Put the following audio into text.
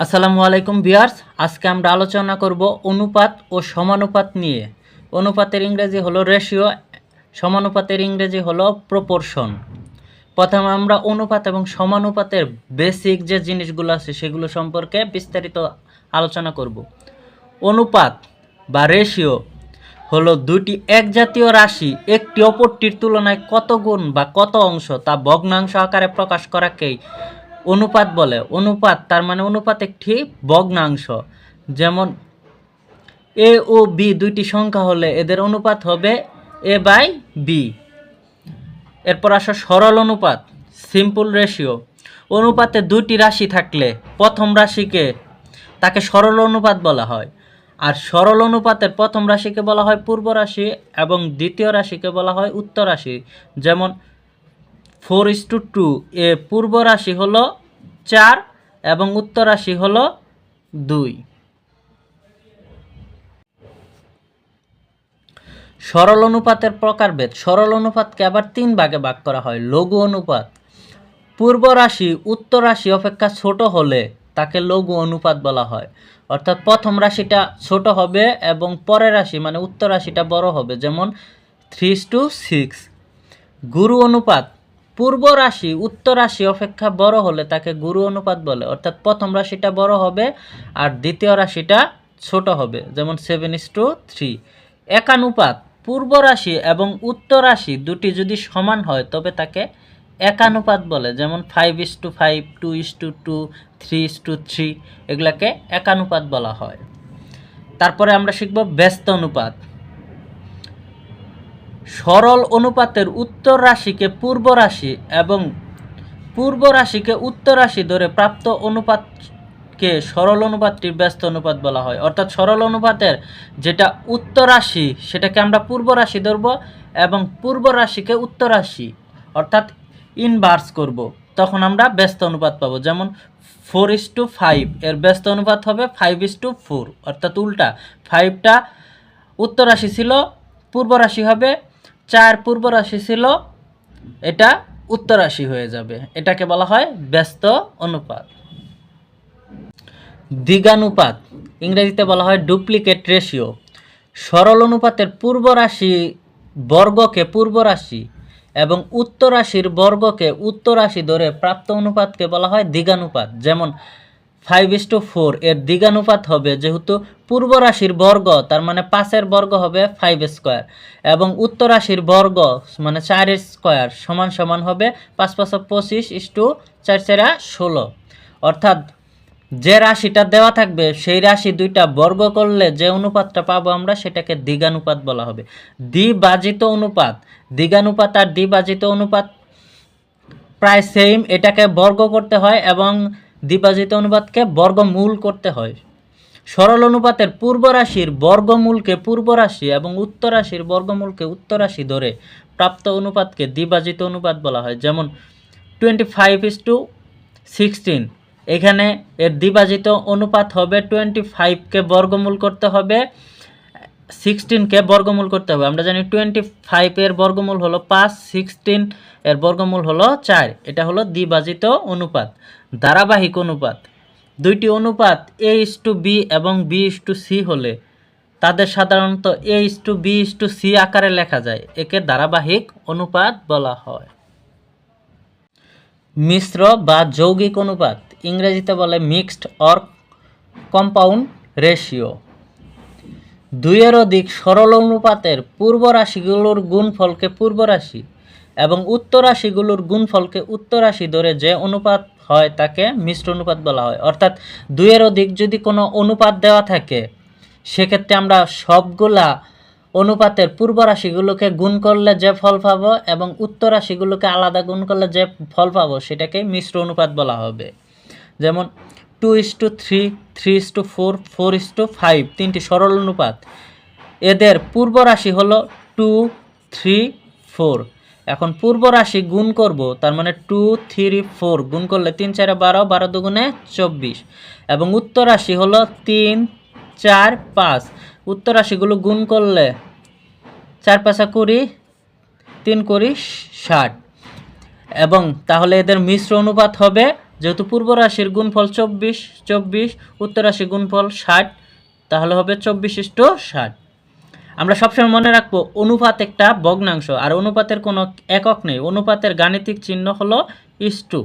আসসালামু আলাইকুম বিয়ার্স আজকে আমরা আলোচনা করব অনুপাত ও সমানুপাত নিয়ে। অনুপাতের ইংরেজি হলো রেশিও সমানুপাতের ইংরেজি হলো প্রপোর্শন প্রথমে আমরা অনুপাত এবং সমানুপাতের বেসিক যে জিনিসগুলো আছে সেগুলো সম্পর্কে বিস্তারিত আলোচনা করব। অনুপাত বা রেশিও হলো দুটি একজাতীয় রাশি, একটি অপরটির তুলনায় কত গুণ বা কত অংশ তা ভগ্নাংশ আকারে প্রকাশ করাকেই অনুপাত বলে। অনুপাত, তার মানে অনুপাত একটি ভগ্নাংশ। যেমন এ ও বি দুইটি সংখ্যা হলে এদের অনুপাত হবে এ বাই বি। এরপর আসা সরল অনুপাত, সিম্পল রেশিও। অনুপাতে দুইটি রাশি থাকলে প্রথম রাশিকে তাকে সরল অনুপাত বলা হয়। আর সরল অনুপাতের প্রথম রাশিকে বলা হয় পূর্ব রাশি এবং দ্বিতীয় রাশিকে বলা হয় উত্তর রাশি। যেমন ফোর ইস টু টু। এ পূর্ব রাশি হলো চার এবং উত্তর রাশি হলো দুই। সরল অনুপাতের প্রকারভেদ। সরল অনুপাতকে আবার তিন ভাগে ভাগ করা হয়, লঘু অনুপাত। পূর্ব রাশি, উত্তর রাশি অপেক্ষা ছোট হলে তাকে লঘু অনুপাত বলা হয়। অর্থাৎ প্রথম রাশিটা ছোট হবে এবং পরের রাশি মানে উত্তর রাশিটা বড় হবে, যেমন থ্রি টু সিক্স। গুরু অনুপাত পূর্ব রাশি, উত্তর রাশি অপেক্ষা বড় হলে তাকে গুরু অনুপাত বলে। অর্থাৎ প্রথম রাশিটা বড় হবে আর দ্বিতীয় রাশিটা ছোট হবে, যেমন সেভেন ইস টু থ্রি একানুপাত পূর্ব রাশি এবং উত্তর রাশি দুটি যদি সমান হয়, তবে তাকে একানুপাত বলে, যেমন five is to five two is to two three is to three এগুলাকে একানুপাত বলা হয়। তারপরে আমরা শিখব ব্যস্ত অনুপাত। সরল অনুপাতের উত্তর রাশিকে পূর্ব রাশি এবং পূর্ব রাশিকে উত্তর রাশি ধরে প্রাপ্ত অনুপাতকে সরল অনুপাতটির ব্যস্ত অনুপাত বলা হয়। অর্থাৎ সরল অনুপাতের যেটা উত্তর রাশি, সেটাকে আমরা পূর্ব রাশি ধরব এবং পূর্ব রাশিকে উত্তর রাশি, অর্থাৎ ইনভার্স করব। তখন আমরা ব্যস্ত অনুপাত পাবো। যেমন ফোর ইস টু ফাইভ এর ব্যস্ত অনুপাত হবে ফাইভ ইস টু ফোর অর্থাৎ উল্টা। ফাইভটা উত্তর রাশি ছিল, পূর্ব রাশি হবে চার পূর্ব রাশি ছিল, এটা উত্তর রাশি হয়ে যাবে। এটাকে বলা হয় ব্যস্ত অনুপাত। দ্বিগানুপাত ইংরেজিতে বলা হয় ডুপ্লিকেট রেশিও। সরল অনুপাতের পূর্ব রাশি বর্গকে পূর্ব রাশি এবং উত্তর রাশির বর্গকে উত্তর রাশি ধরে প্রাপ্ত অনুপাতকে বলা হয় দ্বিগানুপাত যেমন ফাইভ ইস টু ফোর এর দ্বিগানুপাত হবে যেহেতু পূর্ব রাশির বর্গ, তার মানে পাঁচের বর্গ হবে ফাইভ স্কোয়ার এবং উত্তর রাশির বর্গ মানে চারের স্কোয়ার সমান সমান হবে পাঁচ পাঁচ পঁচিশ ইস টু চার চারা ষোলো। অর্থাৎ যে রাশিটা দেওয়া থাকবে, সেই রাশি দুইটা বর্গ করলে যে অনুপাতটা পাবো আমরা, সেটাকে দ্বিগানুপাত বলা হবে। দ্বিবাজিত অনুপাত। দ্বিগানুপাত আর দ্বিবাজিত অনুপাত প্রায় সেম এটাকে বর্গ করতে হয় এবং দ্বিবাজিত অনুপাতকে বর্গমূল করতে হয়। সরল অনুপাতের পূর্ব রাশির বর্গমূলকে পূর্ব রাশি এবং উত্তর রাশির বর্গমূলকে উত্তর রাশি ধরে প্রাপ্ত অনুপাতকে দ্বিবাজিত অনুপাত বলা হয়। যেমন twenty five is to sixteen এখানে এর দ্বিবাজিত অনুপাত হবে টোয়েন্টি ফাইভকে বর্গমূল করতে হবে। সিক্সটিনকে বর্গমূল করতে হবে। আমরা জানি টোয়েন্টি ফাইভের বর্গমূল হলো পাঁচ সিক্সটিন এর বর্গমূল হলো চার। এটা হলো দ্বিবাজিত অনুপাত, ধারাবাহিক অনুপাত। দুইটি অনুপাত এ ইস টু বি এবং বি ইস টু সি হলে তাদের সাধারণত A is to B is to C আকারে লেখা যায়। একে ধারাবাহিক অনুপাত বলা হয়। মিশ্র বা যৌগিক অনুপাত, ইংরেজিতে বলে মিক্সড অর কম্পাউন্ড রেশিও দুইয়ের অধিক সরল অনুপাতের পূর্ব রাশিগুলোর গুণফলকে পূর্ব রাশি এবং উত্তর রাশিগুলোর গুণফলকে উত্তর রাশি ধরে যে অনুপাত হয় তাকে মিশ্র অনুপাত বলা হয়। অর্থাৎ দুইয়ের অধিক যদি কোনো অনুপাত দেওয়া থাকে, সেক্ষেত্রে আমরা সবগুলা অনুপাতের পূর্ব রাশিগুলোকে গুণ করলে যে ফল পাবো এবং উত্তর রাশিগুলোকে আলাদা গুণ করলে যে ফল পাবো, সেটাকে মিশ্র অনুপাত বলা হবে। যেমন two is to three three is to four four is to five, তিনটি সরল অনুপাত। এদের পূর্ব রাশি হলো টু, থ্রি, ফোর। এখন পূর্ব রাশি গুণ করব, তার মানে টু, থ্রি, ফোর, গুণ করলে তিন, চারে বারো বারো দুগুণে চব্বিশ। এবং উত্তর রাশি হলো তিন, চার, পাঁচ। উত্তর রাশিগুলো গুণ করলে চার, পাঁচা কুড়ি, তিন, কুড়ি, ষাট। এবং তাহলে এদের মিশ্র অনুপাত হবে যেহেতু পূর্ব রাশির গুণফল চব্বিশ চব্বিশ, উত্তর রাশি গুণফল ষাট, তাহলে হবে চব্বিশ ইষ্ট ষাট। আমরা সবসময় মনে রাখব, অনুপাত একটা ভগ্নাংশ, আর অনুপাতের কোনো একক নেই। অনুপাতের গাণিতিক চিহ্ন হলো ইস্টু